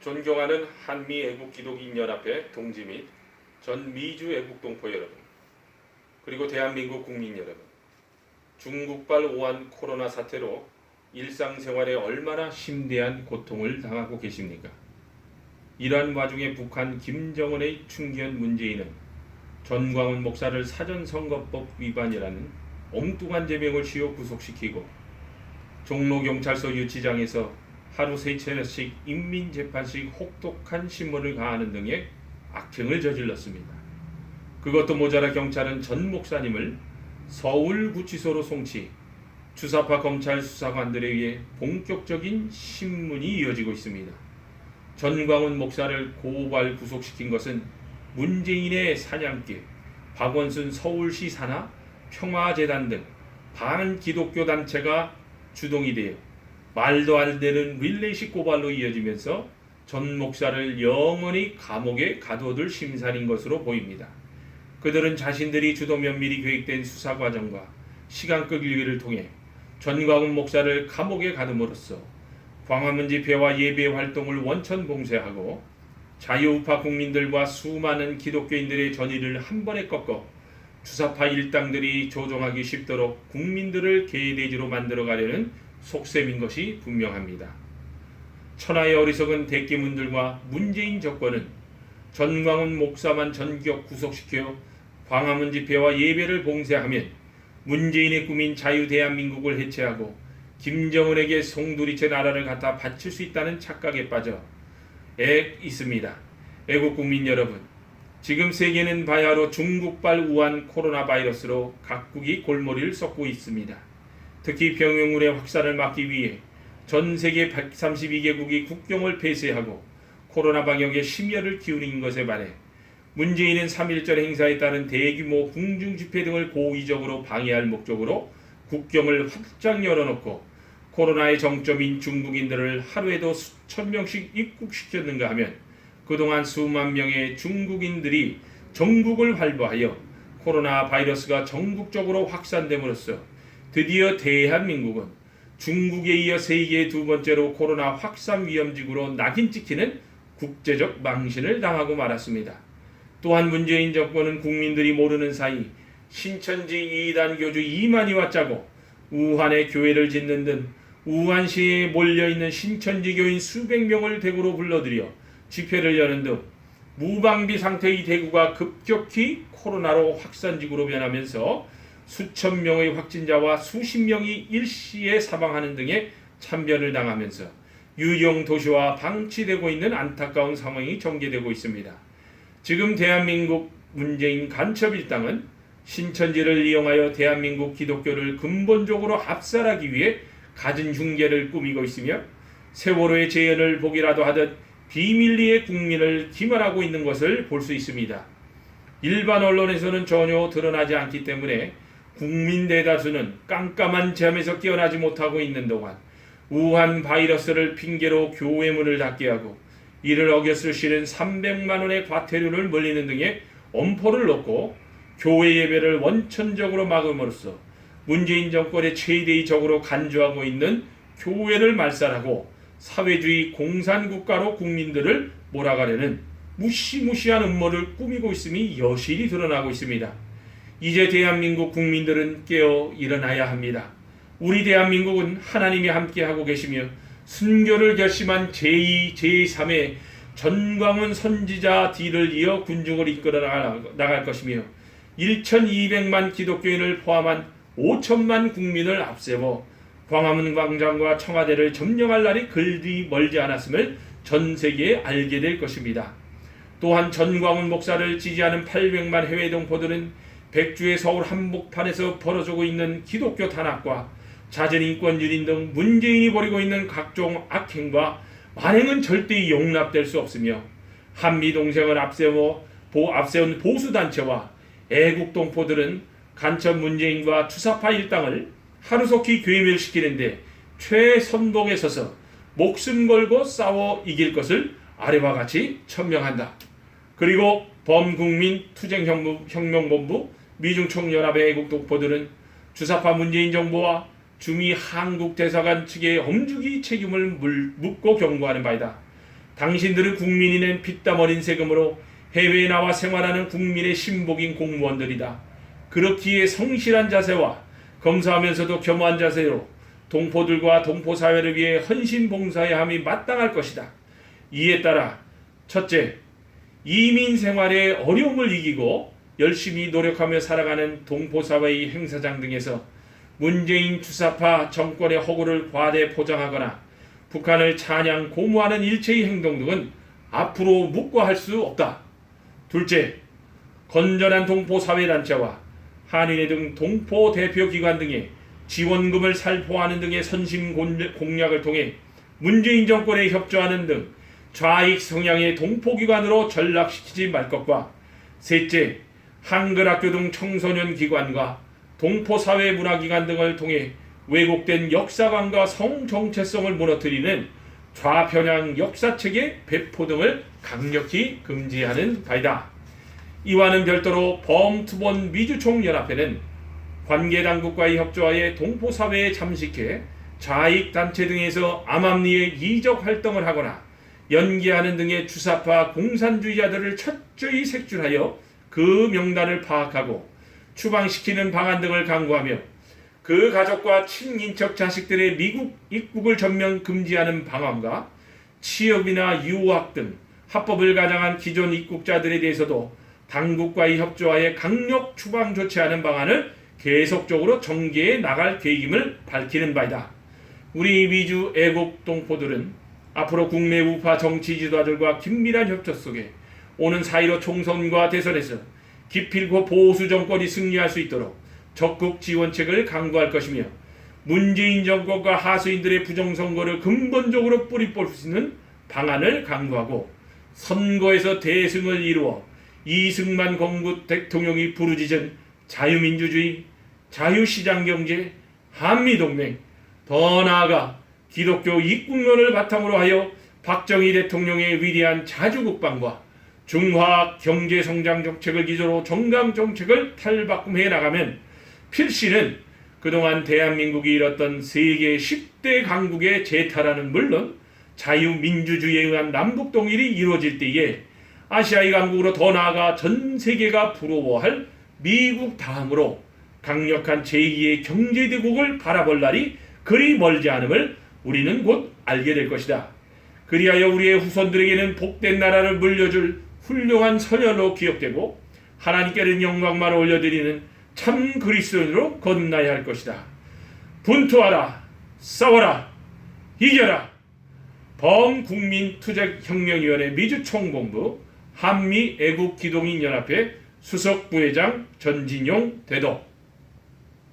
존경하는 한미 애국 기독인 연합회 동지 및 전 미주 애국 동포 여러분, 그리고 대한민국 국민 여러분, 중국발 오한 코로나 사태로 일상생활에 얼마나 심대한 고통을 당하고 계십니까? 이러한 와중에 북한 김정은의 충견 문재인은 전광훈 목사를 사전선거법 위반이라는 엉뚱한 제명을 씌워 구속시키고 종로경찰서 유치장에서 하루 세 차례씩 인민재판식 혹독한 신문을 가하는 등의 악행을 저질렀습니다. 그것도 모자라 경찰은 전 목사님을 서울구치소로 송치, 주사파 검찰 수사관들에 의해 본격적인 신문이 이어지고 있습니다. 전광훈 목사를 고발 구속시킨 것은 문재인의 사냥개, 박원순 서울시 산하 평화재단 등 반기독교 단체가 주동이 되어 말도 안 되는 릴레이식 고발로 이어지면서 전 목사를 영원히 감옥에 가둬둘 심산인 것으로 보입니다. 그들은 자신들이 주도 면밀히 계획된 수사 과정과 시간 끄기를 통해 전광훈 목사를 감옥에 가둠으로써 광화문 집회와 예배 활동을 원천 봉쇄하고 자유우파 국민들과 수많은 기독교인들의 전의를 한 번에 꺾어 주사파 일당들이 조종하기 쉽도록 국민들을 개돼지로 만들어 가려는 속셈인 것이 분명합니다. 천하의 어리석은 대기문들과 문재인 정권은 전광훈 목사만 전격 구속시켜 광화문 집회와 예배를 봉쇄하면 문재인의 꿈인 자유 대한민국을 해체하고 김정은에게 송두리째 나라를 갖다 바칠 수 있다는 착각에 빠져 애 있습니다. 애국 국민 여러분, 지금 세계는 바야흐로 중국발 우한 코로나 바이러스로 각국이 골머리를 썩고 있습니다. 특히 병용물의 확산을 막기 위해 전 세계 132개국이 국경을 폐쇄하고 코로나 방역에 심혈을 기울인 것에 반해 문재인은 3.1절 행사에 따른 대규모 궁중 집회 등을 고의적으로 방해할 목적으로 국경을 활짝 열어놓고 코로나의 정점인 중국인들을 하루에도 수천 명씩 입국시켰는가 하면 그동안 수만 명의 중국인들이 전국을 활보하여 코로나 바이러스가 전국적으로 확산됨으로써 드디어 대한민국은 중국에 이어 세계 두 번째로 코로나 확산 위험지구로 낙인 찍히는 국제적 망신을 당하고 말았습니다. 또한 문재인 정권은 국민들이 모르는 사이 신천지 이단 교주 이만희와 짜고 우한에 교회를 짓는 등 우한시에 몰려있는 신천지 교인 수백 명을 대구로 불러들여 집회를 여는 등 무방비 상태의 대구가 급격히 코로나로 확산지구로 변하면서 수천 명의 확진자와 수십 명이 일시에 사망하는 등의 참변을 당하면서 유령 도시와 방치되고 있는 안타까운 상황이 전개되고 있습니다. 지금 대한민국 문재인 간첩 일당은 신천지를 이용하여 대한민국 기독교를 근본적으로 압살하기 위해 갖은 흉계를 꾸미고 있으며 세월호의 재현을 보기라도 하듯 비밀리에 국민을 기만하고 있는 것을 볼 수 있습니다. 일반 언론에서는 전혀 드러나지 않기 때문에 국민 대다수는 깜깜한 잠에서 깨어나지 못하고 있는 동안 우한 바이러스를 핑계로 교회 문을 닫게 하고 이를 어겼을 시는 300만 원의 과태료를 물리는 등의 엄포를 놓고 교회 예배를 원천적으로 막음으로써 문재인 정권의 최대의 적으로 간주하고 있는 교회를 말살하고 사회주의 공산국가로 국민들을 몰아가려는 무시무시한 음모를 꾸미고 있음이 여실히 드러나고 있습니다. 이제 대한민국 국민들은 깨어 일어나야 합니다. 우리 대한민국은 하나님이 함께하고 계시며 순교를 결심한 제2, 제3의 전광훈 선지자 뒤를 이어 군중을 이끌어 나갈 것이며 1,200만 기독교인을 포함한 5천만 국민을 앞세워 광화문 광장과 청와대를 점령할 날이 글디 멀지 않았음을 전 세계에 알게 될 것입니다. 또한 전광훈 목사를 지지하는 800만 해외 동포들은 백주의 서울 한복판에서 벌어지고 있는 기독교 탄압과 잦은 인권 유린 등 문재인이 벌이고 있는 각종 악행과 만행은 절대 용납될 수 없으며 한미 동맹을 앞세워 보, 앞세운 보수 단체와 애국 동포들은 간첩 문재인과 투사파 일당을 하루속히 괴멸시키는데 최선봉에 서서 목숨 걸고 싸워 이길 것을 아래와 같이 천명한다. 그리고 범국민 투쟁혁명본부 미중 총연합의 애국 독보들은 주사파 문재인 정부와 주미 한국 대사관 측의 엄중히 책임을 물, 묻고 경고하는 바이다. 당신들은 국민이 낸 피땀 어린 세금으로 해외에 나와 생활하는 국민의 신복인 공무원들이다. 그렇기에 성실한 자세와 검소하면서도 겸허한 자세로 동포들과 동포 사회를 위해 헌신 봉사해야 함이 마땅할 것이다. 이에 따라 첫째, 이민 생활의 어려움을 이기고 열심히 노력하며 살아가는 동포 사회의 행사장 등에서 문재인 주사파 정권의 허구를 과대 포장하거나 북한을 찬양 고무하는 일체의 행동 등은 앞으로 묵과할 수 없다. 둘째, 건전한 동포 사회단체와 한인회 등 동포 대표기관 등의 지원금을 살포하는 등의 선심 공략을 통해 문재인 정권에 협조하는 등 좌익 성향의 동포기관으로 전락시키지 말 것과 셋째, 한글학교 등 청소년 기관과 동포사회문화기관 등을 통해 왜곡된 역사관과 성정체성을 무너뜨리는 좌편향 역사책의 배포 등을 강력히 금지하는 바이다. 이와는 별도로 범투본 미주총연합회는 관계당국과의 협조하에 동포사회에 잠식해 좌익단체 등에서 암암리에 이적 활동을 하거나 연기하는 등의 주사파 공산주의자들을 철저히 색출하여 그 명단을 파악하고 추방시키는 방안 등을 강구하며 그 가족과 친인척 자식들의 미국 입국을 전면 금지하는 방안과 취업이나 유학 등 합법을 가장한 기존 입국자들에 대해서도 당국과의 협조하에 강력 추방 조치하는 방안을 계속적으로 전개해 나갈 계획임을 밝히는 바이다. 우리 미주 애국 동포들은 앞으로 국내 우파 정치 지도자들과 긴밀한 협조 속에 오는 4.15 총선과 대선에서 기필코 보수 정권이 승리할 수 있도록 적극 지원책을 강구할 것이며 문재인 정권과 하수인들의 부정선거를 근본적으로 뿌리 뽑을 수 있는 방안을 강구하고 선거에서 대승을 이루어 이승만 건국 대통령이 부르짖은 자유민주주의, 자유시장경제, 한미동맹, 더 나아가 기독교 입국론을 바탕으로 하여 박정희 대통령의 위대한 자주국방과 중화 경제 성장 정책을 기조로 정강 정책을 탈바꿈해 나가면 필시는 그동안 대한민국이 잃었던 세계 10대 강국의 재탈하는 물론 자유민주주의에 의한 남북 동일이 이루어질 때에 아시아의 강국으로 더 나아가 전 세계가 부러워할 미국 다음으로 강력한 제2의 경제대국을 바라볼 날이 그리 멀지 않음을 우리는 곧 알게 될 것이다. 그리하여 우리의 후손들에게는 복된 나라를 물려줄 훌륭한 선열로 기억되고 하나님께는 영광만 올려드리는 참 그리스도인으로 거듭나야 할 것이다. 분투하라, 싸워라, 이겨라. 범국민투쟁혁명위원회 미주총본부 한미애국기동인연합회 수석부회장 전진용 대도